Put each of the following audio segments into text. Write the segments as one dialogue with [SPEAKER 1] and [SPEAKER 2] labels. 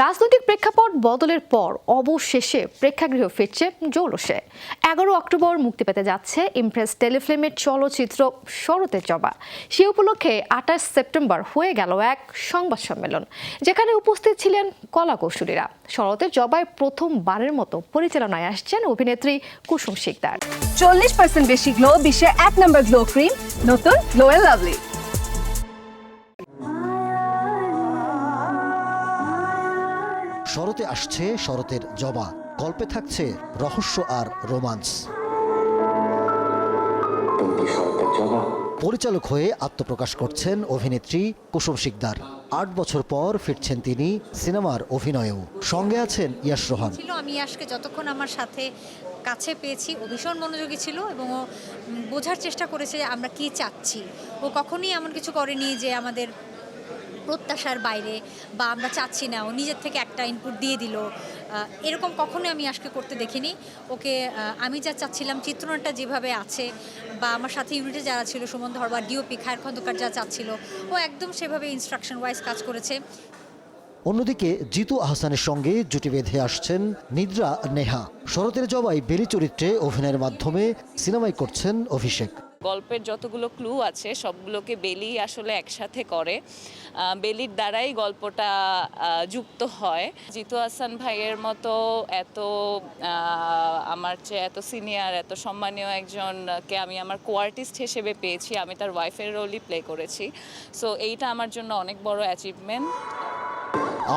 [SPEAKER 1] রাজনৈতিক প্রেক্ষাপট বদলের পর অবশেষে প্রেক্ষাগৃহ ফিরছে জৌলসে এগারো অক্টোবর মুক্তি পেতে যাচ্ছে ইমপ্রেস টেলিফিল্মের চলচ্চিত্র শরতের জবা। সে উপলক্ষে আঠাশ সেপ্টেম্বর হয়ে গেল এক সংবাদ সম্মেলন, যেখানে উপস্থিত ছিলেন কলা কৌশলীরা। শরতের জবায় প্রথমবারের মতো পরিচালনায় আসছেন অভিনেত্রী কুসুম শিকদার।
[SPEAKER 2] চল্লিশ পার্সেন্ট বেশি গ্লো বিশ্বের এক নম্বর গ্লো ক্রিম নতুন গ্লো লাভলি
[SPEAKER 3] শরতে আসছে শরতের জবা, গল্পে থাকছে রহস্য আর রোমান্স। পরিচালক হয়ে আত্মপ্রকাশ করছেন অভিনেত্রী কুসুম শিকদার। আট বছর পর ফিরছেন তিনি সিনেমার অভিনয়েও। সঙ্গে আছেন ইয়াশ রোহান।
[SPEAKER 4] আমি আজকে যতক্ষণ আমার সাথে কাছে পেয়েছি, ও ভীষণ মনোযোগী ছিল এবং ও বোঝার চেষ্টা করেছে আমরা কি চাচ্ছি। ও কখনোই এমন কিছু করেনি যে আমাদের প্রত্যাশার বাইরে বা আমরা চাচ্ছি না, ও নিজের থেকে একটা ইনপুট দিয়ে দিল। এরকম কখনোই আমি আজকে করতে দেখিনি। ওকে আমি যা চাচ্ছিলাম চিত্রনাট্যটা যেভাবে আছে বা আমার সাথে ইউনিটে যারা ছিল, সুমন ধর বা ডিওপি খায়ের খন্দকার যা চাচ্ছিল, ও একদম সেভাবে ইনস্ট্রাকশন ওয়াইজ কাজ করেছে।
[SPEAKER 3] অন্যদিকে জিতু আহসানের সঙ্গে জুটি বেঁধে আসছেন নিদ্রা নেহা। শরতের জবাই বেলি চরিত্রে অভিনয়ের মাধ্যমে সিনেমায় করছেন অভিষেক।
[SPEAKER 5] গল্পের যতগুলো ক্লু আছে, সবগুলোকে বেলি আসলে একসাথে করে। বেলির দ্বারাই গল্পটা যুক্ত হয়। জিতু হাসান ভাইয়ের মতো এত আমার চেয়ে এত সিনিয়র এত সম্মানীয় একজনকে আমি আমার কোয়ার্টিস্ট হিসেবে পেয়েছি, আমি তার ওয়াইফের রোলই প্লে করেছি। সো এইটা আমার জন্য অনেক বড় অ্যাচিভমেন্ট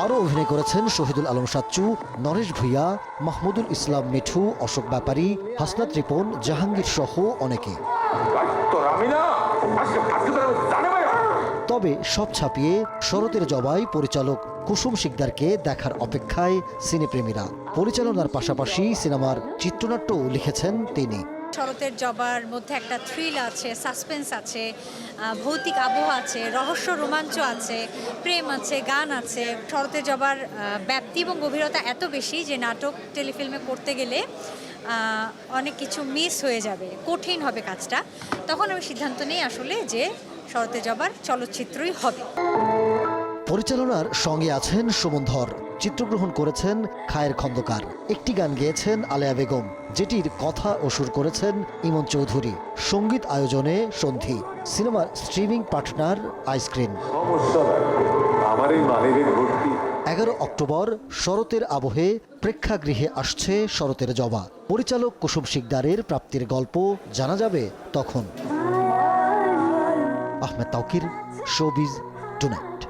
[SPEAKER 3] আরও অভিনয় করেছেন শহীদুল আলম সাচ্চু, নরেশ ভূঁইয়া মাহমুদুল ইসলাম মিঠু, অশোক ব্যাপারী, হাসনাত রিপন, জাহাঙ্গীর সহ অনেকে। তবে সব ছাপিয়ে শরতের জবাই পরিচালক কুসুম শিকদারকে দেখার অপেক্ষায় সিনেপ্রেমীরা পরিচালনার পাশাপাশি সিনেমার চিত্রনাট্যও লিখেছেন তিনি।
[SPEAKER 4] শরতের জবার মধ্যে একটা থ্রিল আছে সাসপেন্স আছে ভৌতিক আবহ আছে রহস্য রোমাঞ্চ আছে প্রেম আছে গান আছে। শরতের জবার ব্যাপ্তি এবং গভীরতা এত বেশি যে নাটক টেলিফিল্মে করতে গেলে অনেক কিছু মিস হয়ে যাবে কঠিন হবে কাজটা। তখন আমি সিদ্ধান্ত নিই আসলে যে শরতে জবার চলচ্চিত্রই হবে।
[SPEAKER 3] পরিচালনার সঙ্গে আছেন সুমন ধর। চিত্রগ্রহণ করেছেন খায়ের খন্দকার। একটি গান গেয়েছেন আলেয়া বেগম যেটির কথা ও সুর করেছেন ইমন চৌধুরী। সংগীত আয়োজনে সন্ধি। সিনেমার স্ট্রিমিং পার্টনার
[SPEAKER 6] নাই আমার এই ভর্তি
[SPEAKER 3] এগারো অক্টোবর শরতের আবহে প্রেক্ষাগৃহে আসছে শরতের জবা। পরিচালক কুসুম শিকদারের প্রাপ্তির গল্প জানা যাবে তখন। Ahmed Taukir showbiz tonight.